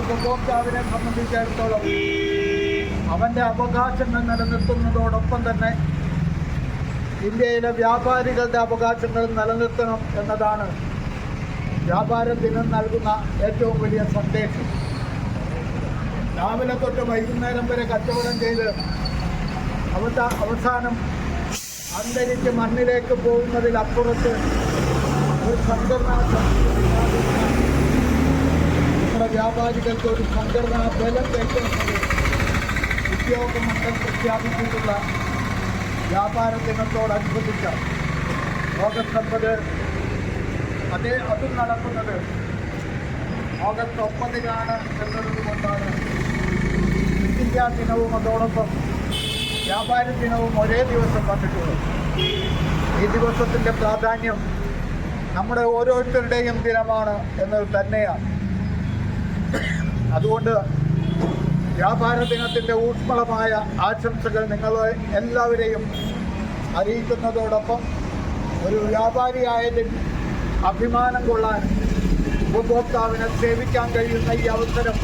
ഉപഭോക്താവിനെ സംബന്ധിച്ചിടത്തോളം അവന്റെ അവകാശങ്ങൾ നിലനിർത്തുന്നതോടൊപ്പം തന്നെ ഇന്ത്യയിലെ വ്യാപാരികളുടെ അവകാശങ്ങൾ നിലനിർത്തണം എന്നതാണ് വ്യാപാര ദിനം നൽകുന്ന ഏറ്റവും വലിയ സന്ദേശം. രാവിലെ തൊട്ട് വൈകുന്നേരം വരെ കച്ചവടം ചെയ്ത് അവിടെ അവസാനം അന്തരിച്ച് മണ്ണിലേക്ക് പോകുന്നതിലപ്പുറത്ത് ഒരു സംഘടനാ വ്യാപാരികൾക്ക് ഒരു സംഘടനാ ബലം വെക്കുന്നത് ഉദ്യോഗമണ്ഡലം പ്രഖ്യാപിച്ചിട്ടുള്ള വ്യാപാര ദിനത്തോടനുബന്ധിച്ചാണ് ഓഗസ്റ്റ് ഒമ്പത് അതേ അതും നടക്കുന്നത് ഓഗസ്റ്റ് ഒമ്പതിനാണ് ക്വിറ്റ് ഇന്ത്യ ദിനവും അതോടൊപ്പം വ്യാപാര ദിനവും ഒരേ ദിവസം വന്നിട്ടുള്ളത്. ഈ ദിവസത്തിന്റെ പ്രാധാന്യം നമ്മുടെ ഓരോരുത്തരുടെയും ദിനമാണ് എന്നത് തന്നെയാണ്. അതുകൊണ്ട് വ്യാപാര ദിനത്തിന്റെ ഊഷ്മളമായ ആശംസകൾ നിങ്ങൾ എല്ലാവരെയും അറിയിക്കുന്നതോടൊപ്പം ഒരു വ്യാപാരിയായതിൽ അഭിമാനം കൊള്ളാൻ ഉപഭോക്താവിനെ സേവിക്കാൻ കഴിയുന്ന ഈ അവസരം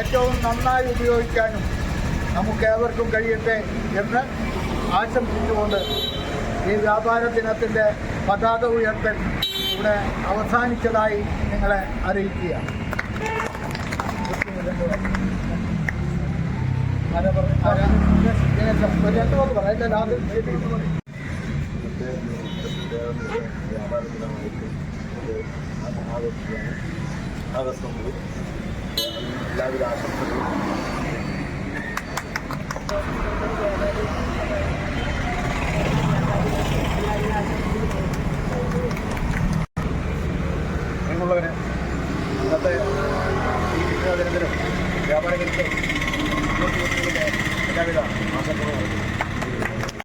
ഏറ്റവും നന്നായി ഉപയോഗിക്കാനും നമുക്ക് ഏവർക്കും കഴിയട്ടെ എന്ന് ആശംസിച്ചുകൊണ്ട് ഈ വ്യാപാര ദിനത്തിന്റെ പതാക ഉയർത്തൽ ഇവിടെ അവസാനിച്ചതായി നിങ്ങളെ അറിയിക്കുകയാണ്. ആരാ പറ- ആരാ? ദിനേശൻ, ഒരു രണ്ട് വാക്ക് പറ. അതിന്റെ ലാഭം ശരിക്കും പറ. ഇന്നത്തെ വ്യാപാര ദിനമായിട്ട് ഇത് ആഘോഷിക്കുകയാണ് ആഗസ്റ്റ് ഒമ്പത് എല്ലാവിധ ആശംസകളും എന്നുള്ളവന് ഇന്നത്തെ ഈ വിദ്യാദിനത്തിനും വ്യാപാര